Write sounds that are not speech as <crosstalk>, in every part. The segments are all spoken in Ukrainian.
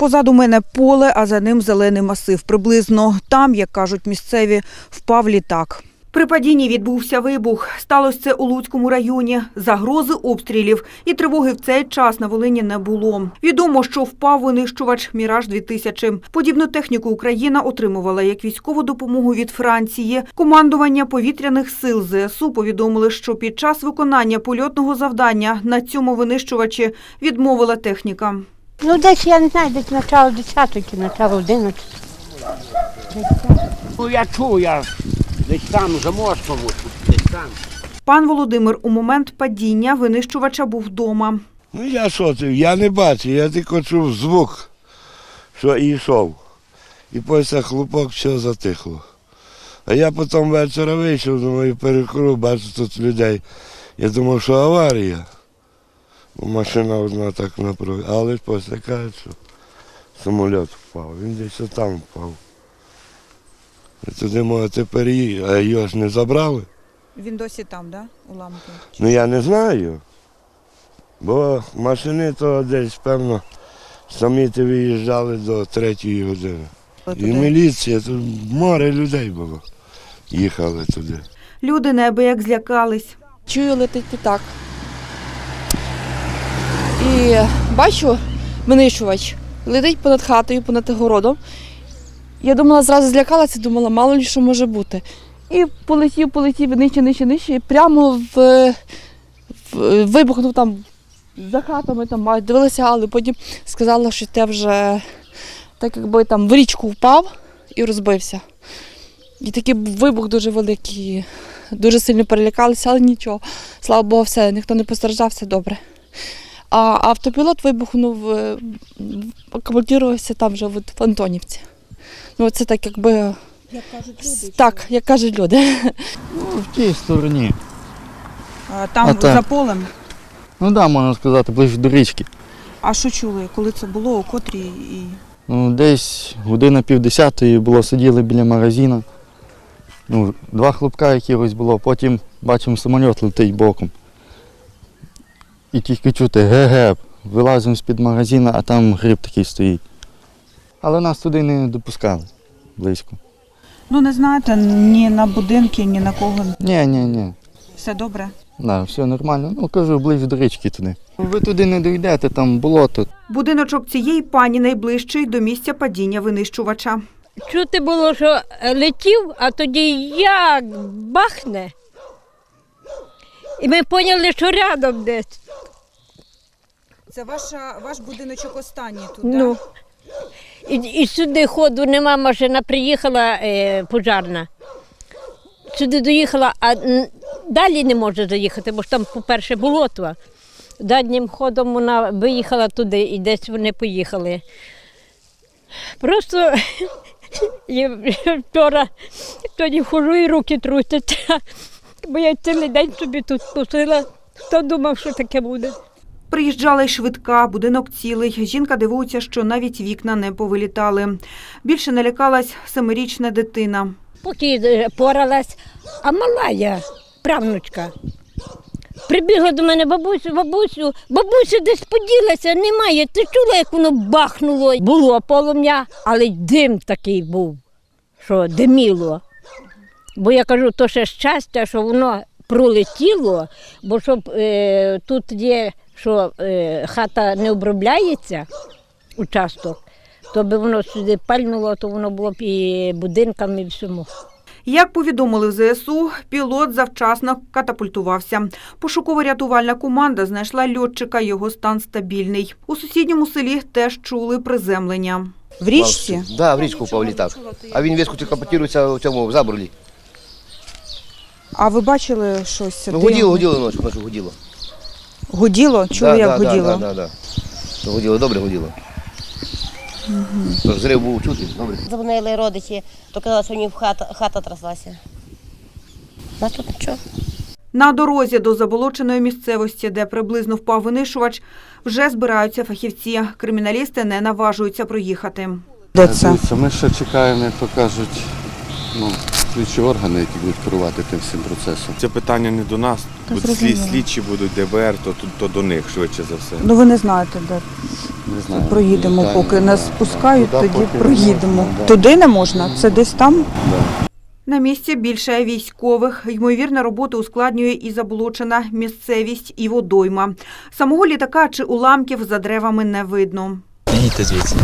Позаду мене поле, а за ним зелений масив. Приблизно там, як кажуть місцеві, впав літак. При падінні відбувся вибух. Сталося це у Луцькому районі. Загрози обстрілів і тривоги в цей час на Волині не було. Відомо, що впав винищувач Міраж 2000 Подібну техніку Україна отримувала як військову допомогу від Франції. Командування повітряних сил ЗСУ повідомили, що під час виконання польотного завдання на цьому винищувачі відмовила техніка. Ну, десь я не знаю, десь начало 10 чи начало 11. Ну я чув, я десь там за мостом, ось десь там. Пан Володимир у момент падіння винищувача був вдома. Ну я що ти, я не бачив, я тільки чув звук, що і йшов. І після хлопок все затихло. А я потім вечора вийшов, думаю, перекру, бачу тут людей. Я думав, що аварія. Машина одна так направила. Але після кажуть, що самоліт впав. Він десь там впав. І туди, може, тепер її, а його ж не забрали. Він досі там, да? Уламки. Ну я не знаю. Бо машини то десь, певно, самі ти виїжджали до третьої години. І міліція, тут море людей було. Їхали туди. Люди неабияк злякались. Чую, летить літак. І бачу винищувач. Летить понад хатою, понад городом. Я думала, зразу злякалася, думала, мало ли що може бути. І полетів, полетів нижче, нижче, нижче, і прямо в, в вибухнув там за хатами, там дивилася, але потім сказала, що те вже так якби там в річку впав і розбився. І такий вибух дуже великий. Дуже сильно перелякалися, але нічого. Слава Богу, все, ніхто не постраждав, все добре. А автопілот вибухнув, е, акумулювався там вже в в Антонівці. Ну, це так, якби. Як кажуть люди. Так, як кажуть люди. Ну, в тій стороні. Там А так. за полем. Ну так, да, можна сказати, ближче до річки. А що чули, коли це було, у котрій і. Ну, десь година півдесятої було, сиділи біля магазину. Ну, два хлопка якихось було, потім бачимо самоліт летить боком. І тільки чути ге-ге, вилазимо з-під магазину, а там гриб такий стоїть. Але нас туди не допускали близько. Ну не знаєте, ні на будинки, ні на кого. Ні, ні, ні. Все добре. Да, все нормально. Ну, кажу, ближче до річки туди. Ви туди не дійдете, там болото. Будиночок цієї пані найближчий до місця падіння винищувача. Чути було, що летів, а тоді як бахне. І ми поняли, що рядом десь. Це ваша, ваш будиночок останній тут, Ну. І, і сюди ходу нема, машина приїхала е, пожарна. Сюди доїхала, а м, далі не може заїхати, бо ж там, по-перше, болото. Заднім ходом вона виїхала туди і десь вони поїхали. Просто <laughs> я вчора тоді хожу і руки трусяться, <laughs> бо я цілий день собі тут тусила. Хто думав, що таке буде? Приїжджала й швидка, будинок цілий. Жінка дивується, що навіть вікна не повилітали. Більше налякалась семирічна дитина. Поки е, поралась, а мала я, правнучка. Прибігла до мене бабусю, бабусю, бабусю десь поділася, немає. Ти чула, як воно бахнуло? Було полум'я, але дим такий був, що диміло. Бо я кажу, то ще щастя, що воно пролетіло, бо щоб е, тут є, що е, хата не обробляється, участок, то би воно сюди пальнуло, то воно було б і будинкам, і всьому. Як повідомили в ЗСУ, пілот завчасно катапультувався. Пошуково-рятувальна команда знайшла льотчика, його стан стабільний. У сусідньому селі теж чули приземлення. В річці? Так, да, в річку впав літак. А він весь катапультується в цьому в заборлі. А ви бачили щось? Ну, гуділо, гуділо ночі, ночі гуділо. Гуділо? Чули, да, як да, гуділо? Да, да, да. То гуділо, добре гуділо. Угу. Зрив був чути, добре. Дзвонили родичі, то казали, що у них хата, хата тряслася. У нас тут нічого. На дорозі до заболоченої місцевості, де приблизно впав винищувач, вже збираються фахівці. Криміналісти не наважуються проїхати. Де Дивіться, ми ще чекаємо, як то кажуть, ну, слідчі органи, які будуть керувати тим всім процесом. Це питання не до нас. Та От слід, зрозуміло. слідчі будуть ДБР, то, то, то до них швидше за все. Ну ви не знаєте, де Не знаю. Проїдемо, Пускаємо, поки нас да, пускають. Туди тоді поки проїдемо. можна, да. Туди не можна, це десь там. Да. На місці більше військових. Ймовірно, роботи ускладнює і заблочена місцевість, і водойма. Самого літака чи уламків за деревами не видно. Їдьте звідси.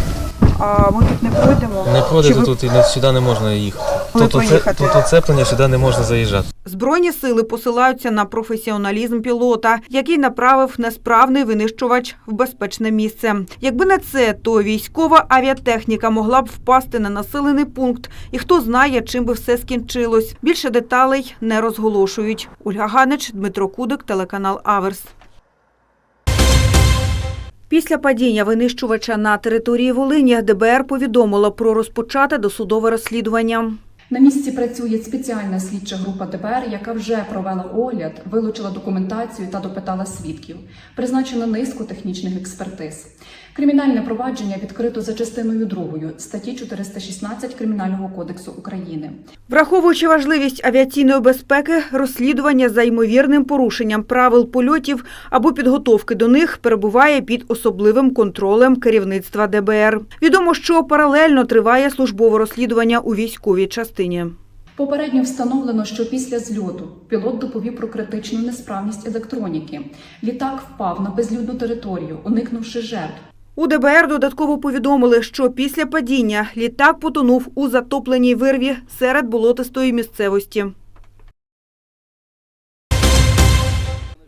А ми тут не пройдемо. Не Чи пройдете ви- тут і не- сюди не можна їхати. Але Тут, оце, поїхати. тут оцеплення, сюди не можна заїжджати. Збройні сили посилаються на професіоналізм пілота, який направив несправний винищувач в безпечне місце. Якби не це, то військова авіатехніка могла б впасти на населений пункт, і хто знає, чим би все скінчилось. Більше деталей не розголошують. Ольга Ганич, Дмитро Кудик, телеканал Аверс. Після падіння винищувача на території Волині ДБР повідомило про розпочате досудове розслідування. На місці працює спеціальна слідча група ДБР, яка вже провела огляд, вилучила документацію та допитала свідків. Призначено низку технічних експертиз. Кримінальне провадження відкрито за частиною 2 статті 416 Кримінального кодексу України. Враховуючи важливість авіаційної безпеки, розслідування за ймовірним порушенням правил польотів або підготовки до них перебуває під особливим контролем керівництва ДБР. Відомо, що паралельно триває службове розслідування у військовій частині. Попередньо встановлено, що після зльоту пілот доповів про критичну несправність електроніки. Літак впав на безлюдну територію, уникнувши жертв. У ДБР додатково повідомили, що після падіння літак потонув у затопленій вирві серед болотистої місцевості.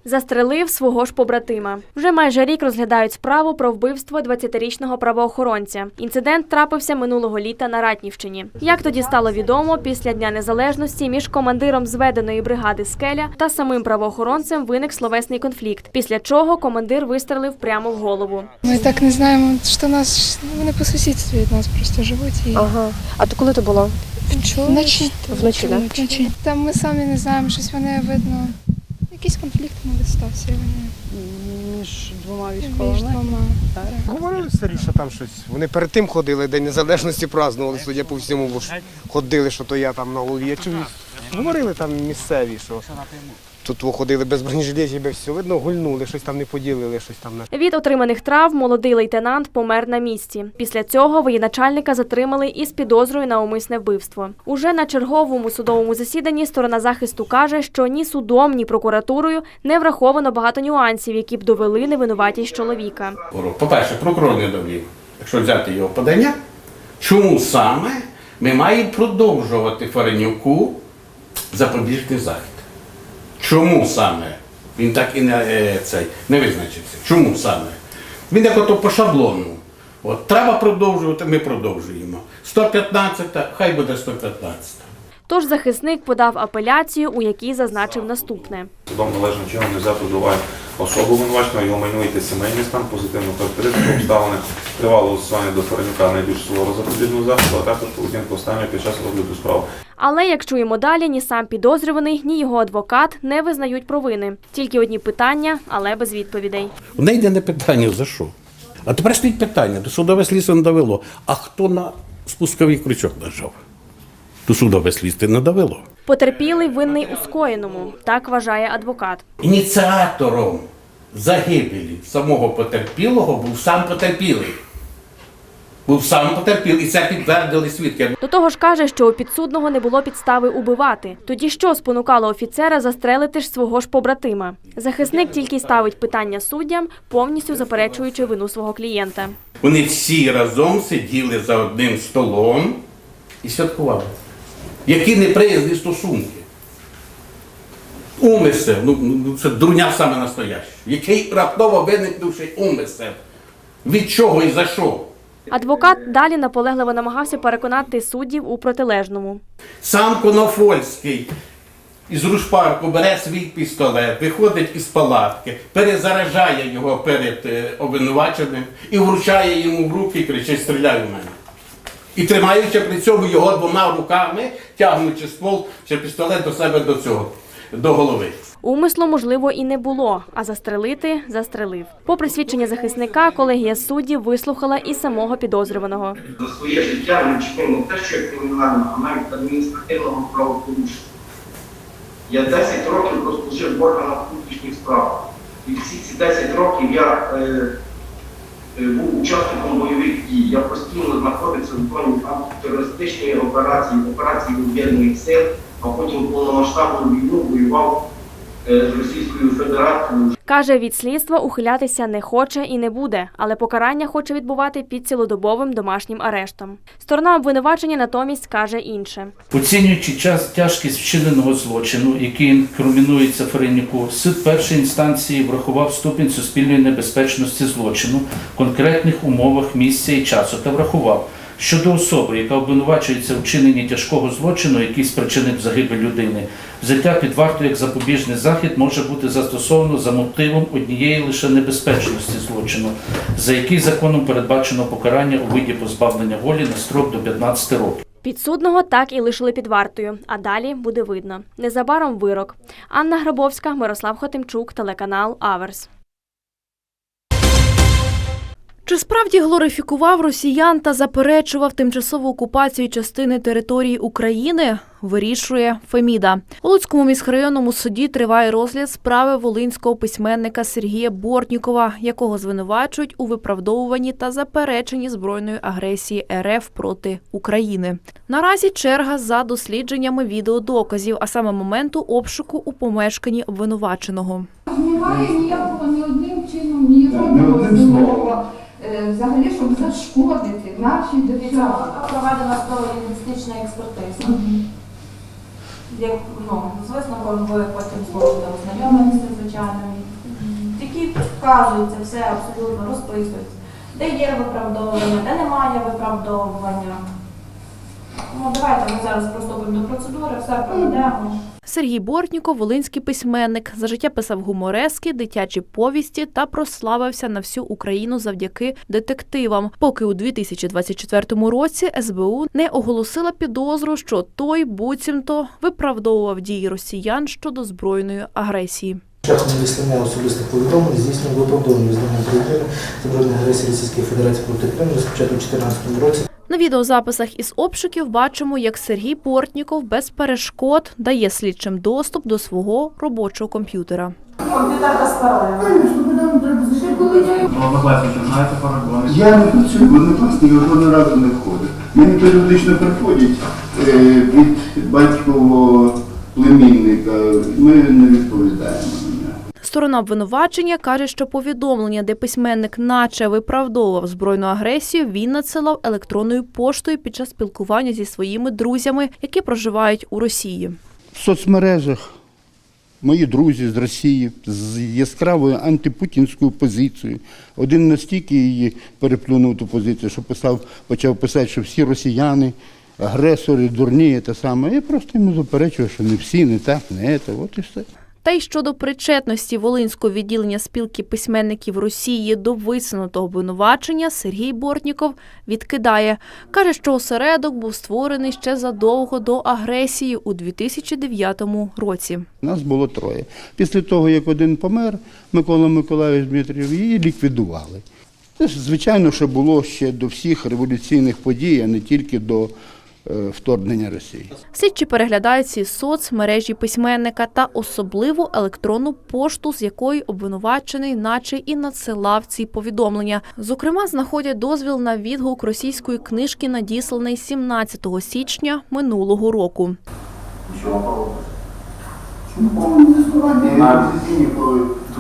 Застрелив свого ж побратима. Вже майже рік розглядають справу про вбивство 20-річного правоохоронця. Інцидент трапився минулого літа на Ратнівщині. Як тоді стало відомо, після Дня Незалежності між командиром зведеної бригади Скеля та самим правоохоронцем виник словесний конфлікт, після чого командир вистрелив прямо в голову. Ми так не знаємо, що нас вони по сусідстві від нас просто живуть і Ага. А то коли то було? вночі. Вночі, да? вночі. Там ми самі не знаємо, щось вони видно. Якийсь конфлікт не стався. Між двома між двома. Говорили старіше там щось. Вони перед тим ходили, День Незалежності празднували, судя по всьому, бо ж ходили, що то я там на голові. Я чув, говорили там місцеві, що тут во ходили без бронежилетів, без всього. Видно, гульнули, щось там не поділили, щось там на Від отриманих травм молодий лейтенант помер на місці. Після цього воєначальника затримали із підозрою на умисне вбивство. Уже на черговому судовому засіданні сторона захисту каже, що ні судом, ні прокуратурою не враховано багато нюансів, які б довели невинуватість чоловіка. По-перше, прокурор не довів, якщо взяти його подання, чому саме ми маємо продовжувати Фаренюку запобіжний захід? Чому саме? Він так і не, е, цей, не визначився. Чому саме? Він як ото по шаблону. От, треба продовжувати, ми продовжуємо. 115, хай буде 115. Тож захисник подав апеляцію, у якій зазначив наступне. Судом належним чином не взято до уваги особу обвинуваченого, його майно і сімейний стан, позитивну характеристику обставини, тривалого застосування до Фаренюка найбільш суворо запобіжного заходу, а також поведінку останнього під час розгляду справи. Але як чуємо далі, ні сам підозрюваний, ні його адвокат не визнають провини. Тільки одні питання, але без відповідей. В неї йде не питання за що. А тепер стоїть питання, до судове слідство не довело. А хто на спусковий крючок нажав? До судове слідство не довело. Потерпілий винний у скоєному, так вважає адвокат. Ініціатором загибелі самого потерпілого був сам потерпілий. Був сам потерпілий, і це підтвердили свідки. До того ж каже, що у підсудного не було підстави убивати. Тоді що спонукало офіцера застрелити ж свого ж побратима? Захисник тільки й ставить питання суддям, повністю заперечуючи вину свого клієнта. Вони всі разом сиділи за одним столом і святкували. Які неприязні стосунки. Умисел, ну, ну це дурня саме настояща. Який раптово виникнувший умисел. Від чого і за що? Адвокат далі наполегливо намагався переконати суддів у протилежному. Сам Конофольський із рушпарку бере свій пістолет, виходить із палатки, перезаражає його перед е, обвинуваченим і вручає йому в руки і кричить Стріляй у мене. І тримаючи при цьому його двома руками, тягнучи ствол чи пістолет до себе до цього, до голови. Умислу, можливо, і не було, а застрелити застрелив. Попри свідчення захисника, колегія суддів вислухала і самого підозрюваного. За своє життя не вчинив те, що є кримінального, а навіть адміністративного правопорушення. Я 10 років прослужив в органах внутрішніх справ. І всі ці 10 років я е, був учасником бойових дій. Я постійно знаходився в зоні антитерористичної операції, операції об'єднаних сил, а потім повномасштабну війну воював е, з Російською Федерацією. Каже, від слідства ухилятися не хоче і не буде, але покарання хоче відбувати під цілодобовим домашнім арештом. Сторона обвинувачення натомість каже інше. Оцінюючи час тяжкість вчиненого злочину, який інкримінується Ференюку, суд першої інстанції врахував ступінь суспільної небезпечності злочину в конкретних умовах місця і часу та врахував, що до особи, яка обвинувачується у вчиненні тяжкого злочину, який спричинить загибель людини, взяття під варту як запобіжний захід може бути застосовано за мотивом однієї лише небезпечності злочину, за який законом передбачено покарання у виді позбавлення волі на строк до 15 років. Підсудного так і лишили під вартою, а далі буде видно. Незабаром вирок. Анна Грабовська, Мирослав Хотимчук, телеканал Аверс. Чи справді глорифікував росіян та заперечував тимчасову окупацію частини території України? Вирішує Феміда. У Луцькому міськрайонному суді триває розгляд справи волинського письменника Сергія Бортнікова, якого звинувачують у виправдовуванні та запереченні збройної агресії РФ проти України. Наразі черга за дослідженнями відеодоказів, а саме моменту обшуку у помешканні обвинуваченого. Немає ніякого ні одним чином, ні жодного слова. Е, Взагалі, щоб зашкодити нашій державі. Проведена лінгвістична експертиза. Як ну, з висновком ви потім зможете ознайомитися, звичайно. Які вказуються, все абсолютно розписується. Де є виправдовування, де немає виправдовування. Ну, давайте ми зараз приступимо до процедури, все проведемо. Сергій Бортніков, волинський письменник, за життя писав гуморески, дитячі повісті та прославився на всю Україну завдяки детективам. Поки у 2024 році СБУ не оголосила підозру, що той буцімто виправдовував дії росіян щодо збройної агресії. Шляхом надіслання особистих повідомлень здійснює виправдовування визнання України збройної агресії Російської Федерації проти Криму розпочато у 2014 році. На відеозаписах із обшуків бачимо, як Сергій Бортніков без перешкод дає слідчим доступ до свого робочого комп'ютера. Комп'ютер без. Я не працюю в я жодного разу не входив. Мені періодично приходять е, від батькового племінника, ми не відповідаємо. Сторона обвинувачення каже, що повідомлення, де письменник наче виправдовував збройну агресію, він надсилав електронною поштою під час спілкування зі своїми друзями, які проживають у Росії. В соцмережах мої друзі з Росії з яскравою антипутінською позицією. Один настільки її переплюнув ту позицію, що писав, почав писати, що всі росіяни, агресори, дурні, те саме. Я просто йому заперечую, що не всі, не так, не це, от і все. Та й щодо причетності Волинського відділення спілки письменників Росії до висунутого обвинувачення Сергій Бортніков відкидає. Каже, що осередок був створений ще задовго до агресії у 2009 році. Нас було троє. Після того, як один помер, Микола Миколаївич Дмитрів, її ліквідували. Це ж, звичайно, що було ще до всіх революційних подій, а не тільки до вторгнення Росії. Слідчі переглядають ці соцмережі письменника та особливу електронну пошту, з якої обвинувачений, наче і надсилав ці повідомлення. Зокрема, знаходять дозвіл на відгук російської книжки, надісланий 17 січня минулого року.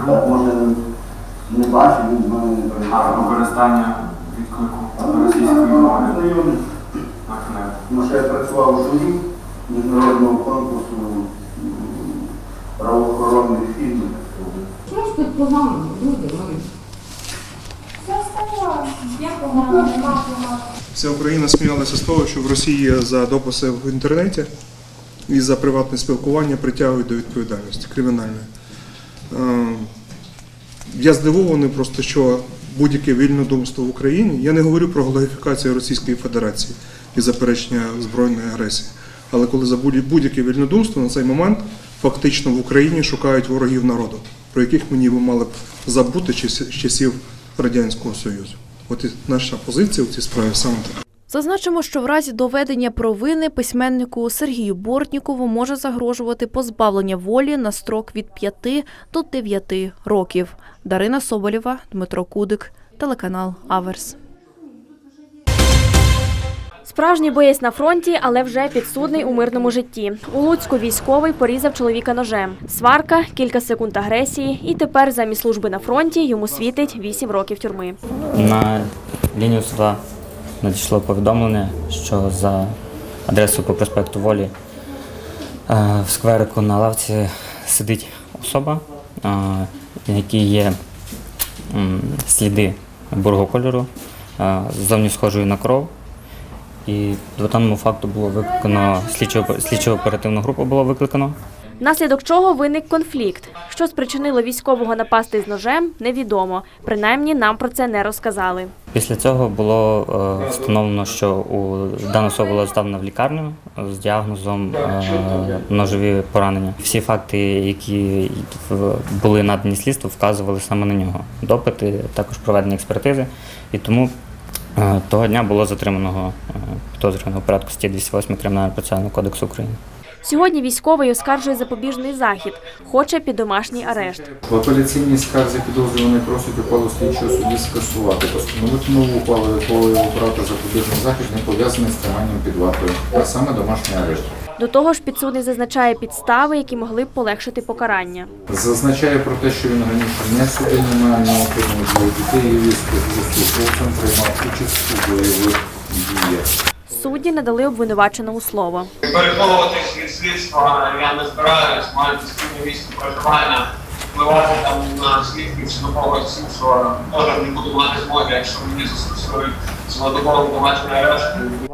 Друг може не бачить, він використання відклику російської мови. Тому що я працював у журі міжнародного конкурсу правоохоронних фільмів. Що ж тут погано, люди мої? Все стало. Є погано, нема погано. Вся Україна сміялася з того, що в Росії за дописи в інтернеті і за приватне спілкування притягують до відповідальності кримінальної. Е, Я здивований просто, що будь-яке вільнодумство в Україні, я не говорю про глорифікацію Російської Федерації і заперечення збройної агресії. Але коли за будь- будь-яке вільнодумство на цей момент фактично в Україні шукають ворогів народу, про яких ми ніби мали б забути з часів Радянського Союзу. От і наша позиція в цій справі саме така. Зазначимо, що в разі доведення провини письменнику Сергію Бортнікову може загрожувати позбавлення волі на строк від 5 до 9 років. Дарина Соболєва, Дмитро Кудик, телеканал Аверс. Справжній боєць на фронті, але вже підсудний у мирному житті. У Луцьку військовий порізав чоловіка ножем. Сварка, кілька секунд агресії, і тепер замість служби на фронті йому світить 8 років тюрми. На лінію суда надійшло повідомлення, що за адресою по проспекту Волі е, в скверику на лавці сидить особа, е, на якій є сліди бурого кольору, е, ззовні схожої на кров. І до даному факту було викликано слідчо- слідчо-оперативну групу було викликано. Внаслідок чого виник конфлікт. Що спричинило військового напасти з ножем, невідомо. Принаймні нам про це не розказали. Після цього було е, встановлено, що у дана особа була здавна в лікарню з діагнозом е, ножові поранення. Всі факти, які були надані слідству, вказували саме на нього. Допити, також проведені експертизи. І тому того дня було затриманого е, підозрюваного порядку статті 208 Кримінального процесуального кодексу України. Сьогодні військовий оскаржує запобіжний захід, хоче під домашній арешт. В апеляційній скарзі підозрюваний просить ухвалу слідчого судді скасувати, постановити нову ухвалу, якого його брати запобіжний захід не пов'язаний з триманням під вартою, а саме домашній арешт. До того ж, підсудний зазначає підстави, які могли б полегшити покарання. Зазначає про те, що він раніше не судив, не має на отримання двоє дітей і військовослужбовцем приймав участь у бойових діях. Судді надали обвинуваченому слово. Переховуватись від слідства я не збираюсь, маю постійне місце проживання, впливати там на слідків чи на когось іншого, теж не буду мати змоги, якщо мені застосують цілодобовий домашній арешт.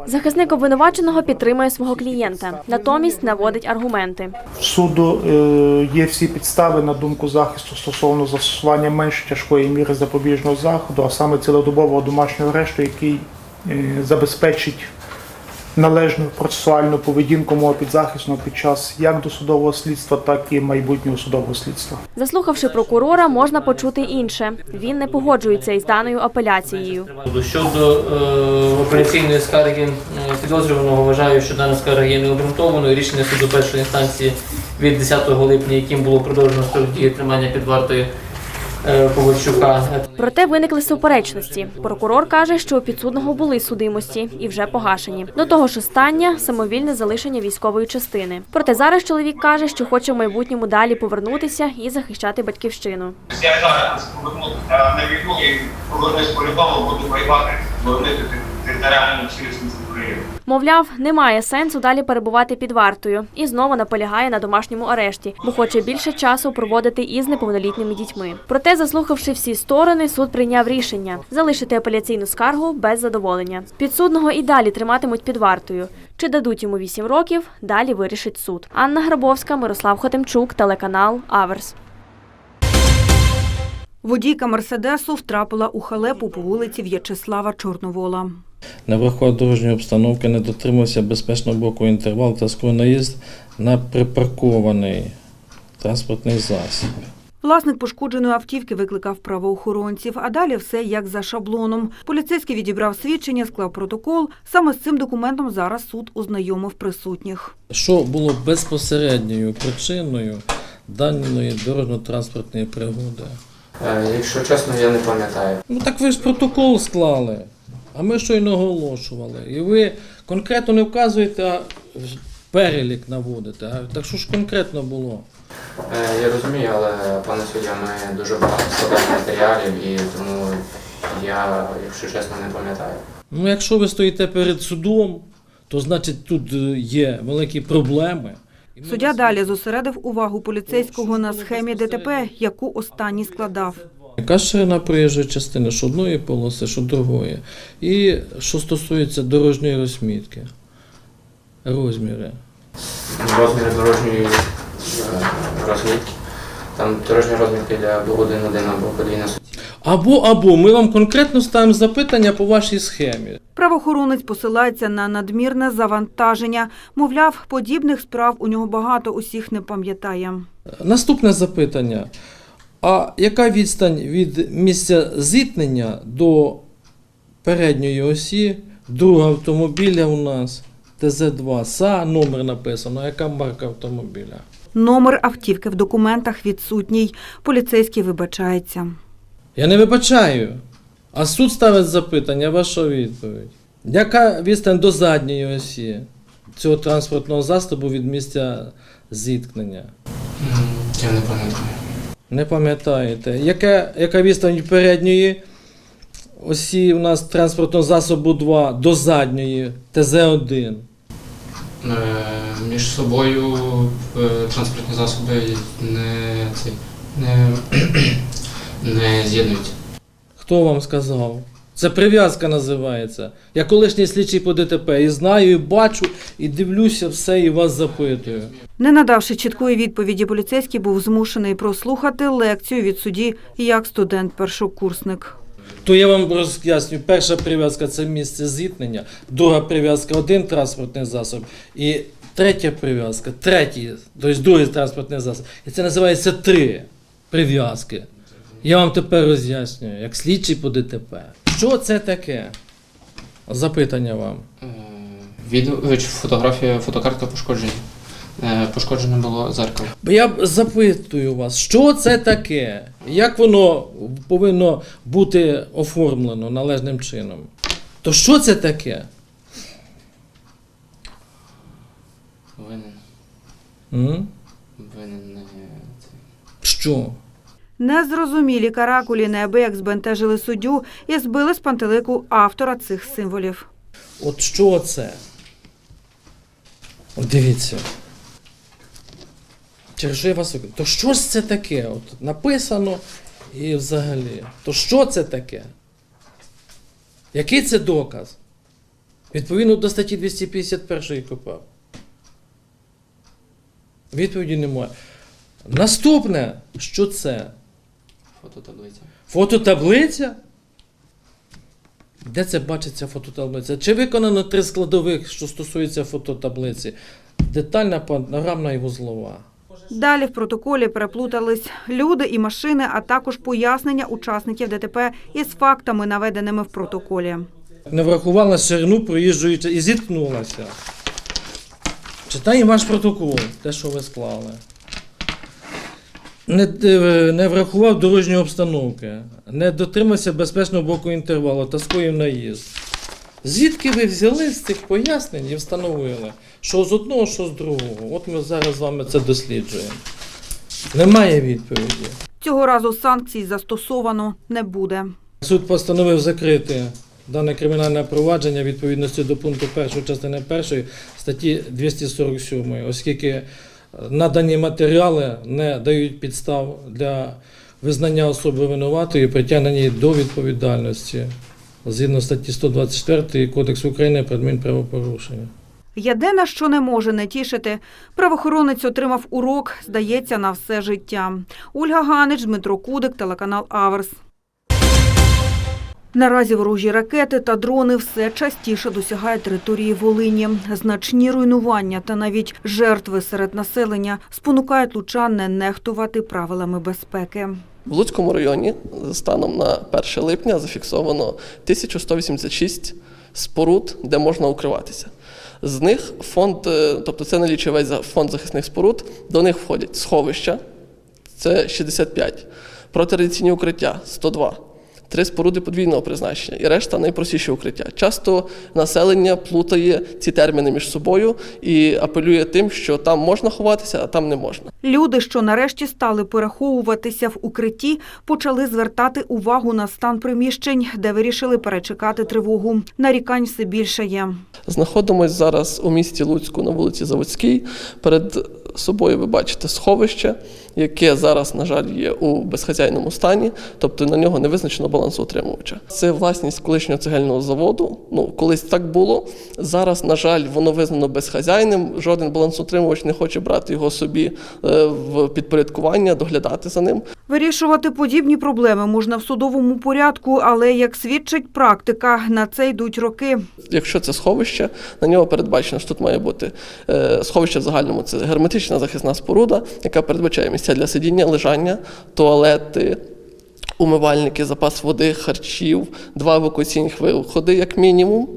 Захисник обвинуваченого підтримує свого клієнта, натомість наводить аргументи. В суду е, є всі підстави на думку захисту стосовно застосування менш тяжкої міри запобіжного заходу, а саме цілодобового домашнього арешту, який е, забезпечить належну процесуальну поведінку мого підзахисного під час як досудового слідства, так і майбутнього судового слідства. Заслухавши прокурора, можна почути інше. Він не погоджується із даною апеляцією. Щодо е, апеляційної скарги е, підозрюваного, вважаю, що дана скарга є необґрунтованою. Рішення суду першої інстанції від 10 липня, яким було продовжено строк дії тримання під вартою Ковальчука. Проте виникли суперечності. Прокурор каже, що у підсудного були судимості і вже погашені. До того ж, остання самовільне залишення військової частини. Проте зараз чоловік каже, що хоче в майбутньому далі повернутися і захищати батьківщину. Я зараз повернутися на війну і повернусь по-любому, буду воювати, боронити територіальну цілісність Мовляв, немає сенсу далі перебувати під вартою і знову наполягає на домашньому арешті, бо хоче більше часу проводити із неповнолітніми дітьми. Проте, заслухавши всі сторони, суд прийняв рішення залишити апеляційну скаргу без задоволення. Підсудного і далі триматимуть під вартою. Чи дадуть йому 8 років, далі вирішить суд. Анна Грабовська, Мирослав Хотимчук, телеканал Аверс. Водійка Мерседесу втрапила у халепу по вулиці В'ячеслава Чорновола. На врахування дорожньої обстановки не дотримався безпечного боку інтервал та скоро наїзд на припаркований транспортний засіб. Власник пошкодженої автівки викликав правоохоронців, а далі все як за шаблоном. Поліцейський відібрав свідчення, склав протокол. Саме з цим документом зараз суд ознайомив присутніх. Що було безпосередньою причиною даної дорожньо-транспортної пригоди? Якщо чесно, я не пам'ятаю. Ну так ви ж протокол склали, а ми щойно оголошували. І ви конкретно не вказуєте, а перелік наводите. А так що ж конкретно було? Е, Я розумію, але пане суддя, ми дуже багато складаємо матеріалів і тому я, якщо чесно, не пам'ятаю. Ну, якщо ви стоїте перед судом, то значить тут е, є великі проблеми. Суддя далі зосередив увагу поліцейського на схемі ДТП, яку останній складав. Яка ширина проїжджої частини, що одної полоси, що другої. І що стосується дорожньої розмітки, розміри. Розміри дорожньої е, розмітки. Там дорожня розмітка для або 1-1 або подвійна Або, або ми вам конкретно ставимо запитання по вашій схемі. Правоохоронець посилається на надмірне завантаження. Мовляв, подібних справ у нього багато, усіх не пам'ятає. Наступне запитання. А яка відстань від місця зіткнення до передньої осі другого автомобіля у нас ТЗ-2? СА номер написано, яка марка автомобіля? Номер автівки в документах відсутній. Поліцейський вибачається. Я не вибачаю. А суд ставить запитання, ваша відповідь. Яка відстань до задньої осі цього транспортного засобу від місця зіткнення? Я не пам'ятаю. Не пам'ятаєте. Яка, яка відстань від передньої осі у нас транспортного засобу 2 до задньої ТЗ-1? Е, Між собою е, транспортні засоби не, не, <clears throat> не з'єднують. Хто вам сказав? Це прив'язка називається. Я колишній слідчий по ДТП і знаю, і бачу, і дивлюся все, і вас запитую. Не надавши чіткої відповіді, поліцейський був змушений прослухати лекцію від судді як студент-першокурсник. То я вам роз'ясню, перша прив'язка це місце зіткнення, друга прив'язка один транспортний засіб, і третя прив'язка, третій, тобто другий транспортний засіб. І це називається три прив'язки. Я вам тепер роз'яснюю, як слідчий по ДТП. Що це таке? Запитання вам. Відео, фотографія, фотокартка пошкоджена. Е, Пошкоджене було зеркало. Бо Я запитую вас, що це таке? Як воно повинно бути оформлено належним чином? То що це таке? Винен. М? Винен Що? Незрозумілі каракулі неабияк збентежили суддю і збили з пантелику автора цих символів. От що це? От дивіться. Через що я вас? То що ж це таке? От написано і взагалі. То що це таке? Який це доказ? Відповідно до статті 251 КП. Відповіді немає. Наступне, що це? Фототаблиця. Фототаблиця? Де це бачиться фототаблиця? Чи виконано три складових, що стосується фототаблиці? Детальна, панорамна і вузлова. Далі в протоколі переплутались люди і машини, а також пояснення учасників ДТП із фактами, наведеними в протоколі. Не врахувала ширину проїжджої і зіткнулася. Читаємо ваш протокол, те, що ви склали. Не, не врахував дорожньої обстановки, не дотримався безпечного боку інтервалу та скоїв наїзд. Звідки ви взяли з цих пояснень і встановили, що з одного, що з другого? От ми зараз з вами це досліджуємо. Немає відповіді. Цього разу санкцій застосовано не буде. Суд постановив закрити дане кримінальне провадження відповідності до пункту 1 частини 1 статті 247, оскільки е, надані матеріали не дають підстав для визнання особи винуватою і притягнення до відповідальності згідно статті 124 Кодексу України про адмінправопорушення. Єдине, що не може не тішити, правоохоронець отримав урок, здається, на все життя. Ольга Ганич, Дмитро Кудик, телеканал Аверс. Наразі ворожі ракети та дрони все частіше досягають території Волині. Значні руйнування та навіть жертви серед населення спонукають лучан не нехтувати правилами безпеки. В Луцькому районі станом на 1 липня зафіксовано 1186 споруд, де можна укриватися. З них фонд, е, тобто це налічує весь фонд захисних споруд, до них входять сховища, це 65, протирадіаційні укриття 102, три споруди подвійного призначення і решта найпростіші укриття. Часто населення плутає ці терміни між собою і апелює тим, що там можна ховатися, а там не можна. Люди, що нарешті стали переховуватися в укритті, почали звертати увагу на стан приміщень, де вирішили перечекати тривогу. Нарікань все більше є. Знаходимось зараз у місті Луцьку на вулиці Заводській. Перед собою ви бачите сховище, яке зараз, на жаль, є у безхазяйному стані, тобто на нього не визначено балансоутримувача. Це власність колишнього цегельного заводу. Ну, колись так було. Зараз, на жаль, воно визнано безхазяйним. Жоден балансоутримувач не хоче брати його собі е, в підпорядкування, доглядати за ним. Вирішувати подібні проблеми можна в судовому порядку, але, як свідчить практика, на це йдуть роки. Якщо це сховище, на нього передбачено, що тут має бути е, сховище в загальному. Це герметична захисна споруда, яка передбачає місця для сидіння, лежання, туалети, умивальники, запас води, харчів, два евакуаційних виходи, як мінімум.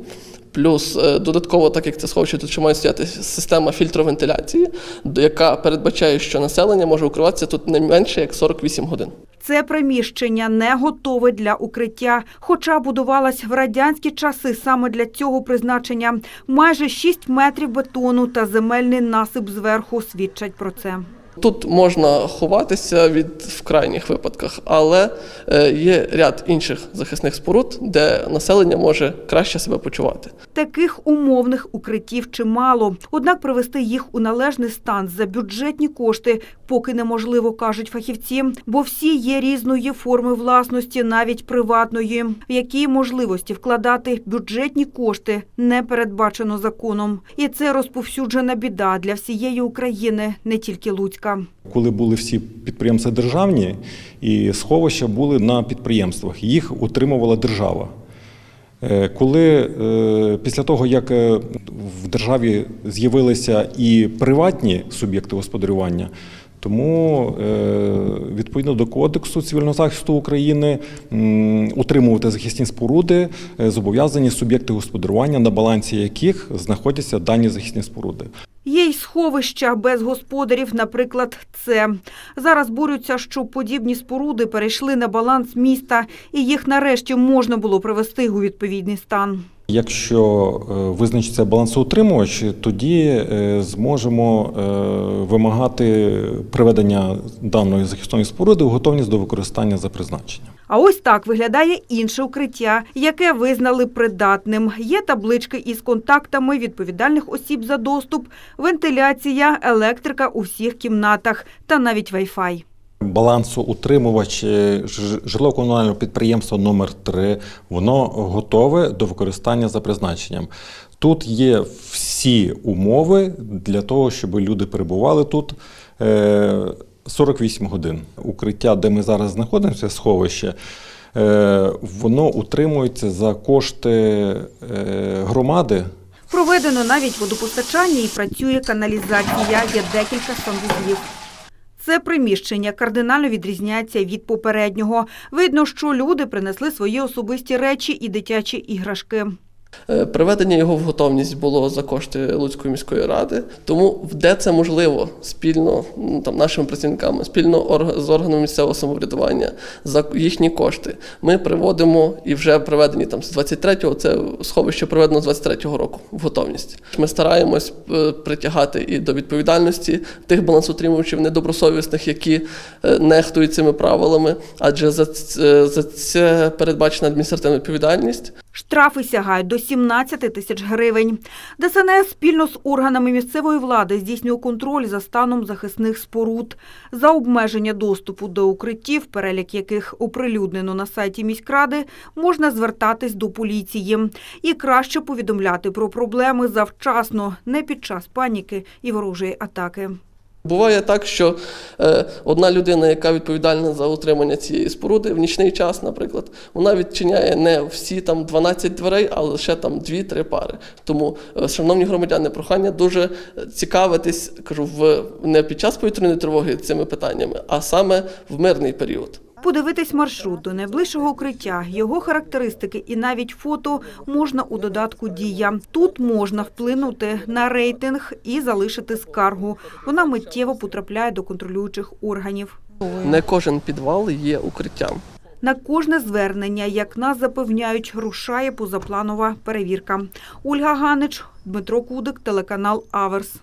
Плюс е, додатково, так як це сховище, тут ще має стояти система фільтровентиляції, яка передбачає, що населення може укриватися тут не менше як 48 годин. Це приміщення не готове для укриття, хоча будувалось в радянські часи саме для цього призначення. Майже 6 метрів бетону та земельний насип зверху свідчать про це. Тут можна ховатися від в крайніх випадках, але е, є ряд інших захисних споруд, де населення може краще себе почувати. Таких умовних укриттів чимало. Однак привести їх у належний стан за бюджетні кошти поки неможливо, кажуть фахівці, бо всі є різної форми власності, навіть приватної, в які можливості вкладати бюджетні кошти не передбачено законом. І це розповсюджена біда для всієї України, не тільки Луцька. Коли були всі підприємства державні і сховища були на підприємствах, їх утримувала держава. Е, Коли е, після того, як е, в державі з'явилися і приватні суб'єкти господарювання, тому відповідно до Кодексу цивільного захисту України утримувати захисні споруди зобов'язані суб'єкти господарювання, на балансі яких знаходяться дані захисні споруди. Є й сховища без господарів, наприклад, це. Зараз борються, щоб подібні споруди перейшли на баланс міста, і їх нарешті можна було привести у відповідний стан. Якщо е, визначиться балансоутримувач, тоді е, зможемо е, вимагати приведення даної захисної споруди у готовність до використання за призначенням. А ось так виглядає інше укриття, яке визнали придатним. Є таблички із контактами відповідальних осіб за доступ, вентиляція, електрика у всіх кімнатах та навіть Wi-Fi. Балансоутримувач е, житлово-комунального підприємства номер 3 воно готове до використання за призначенням. Тут є всі умови для того, щоб люди перебували тут. Е, 48 годин. Укриття, де ми зараз знаходимося, сховище, е, воно утримується за кошти е, громади. Проведено навіть водопостачання і працює каналізація, є декілька санвузлів. Це приміщення кардинально відрізняється від попереднього. Видно, що люди принесли свої особисті речі і дитячі іграшки. Е, Приведення його в готовність було за кошти Луцької міської ради, тому де це можливо спільно там нашими працівниками, спільно з органами місцевого самоврядування за їхні кошти. Ми приводимо і вже приведені там з 23-го, це сховище проведено з 23-го року в готовність. Ми стараємось е, притягати і до відповідальності тих балансоутримувачів недобросовісних, які е, нехтують цими правилами, адже за це передбачена адміністративна відповідальність. Штрафи сягають до 17 тисяч гривень. ДСНС спільно з органами місцевої влади здійснює контроль за станом захисних споруд. За обмеження доступу до укриттів, перелік яких оприлюднено на сайті міськради, можна звертатись до поліції. І краще повідомляти про проблеми завчасно, не під час паніки і ворожої атаки. Буває так, що е, одна людина, яка відповідальна за утримання цієї споруди в нічний час, наприклад, вона відчиняє не всі там 12 дверей, а лише там 2-3 пари. Тому, е, шановні громадяни, прохання дуже цікавитись, кажу, в не під час повітряної тривоги цими питаннями, а саме в мирний період. Подивитись маршрут до найближчого укриття, його характеристики і навіть фото можна у додатку «Дія». Тут можна вплинути на рейтинг і залишити скаргу. Вона миттєво потрапляє до контролюючих органів. Не кожен підвал є укриттям. На кожне звернення, як нас запевняють, рушає позапланова перевірка. Ольга Ганич, Дмитро Кудик, телеканал Аверс.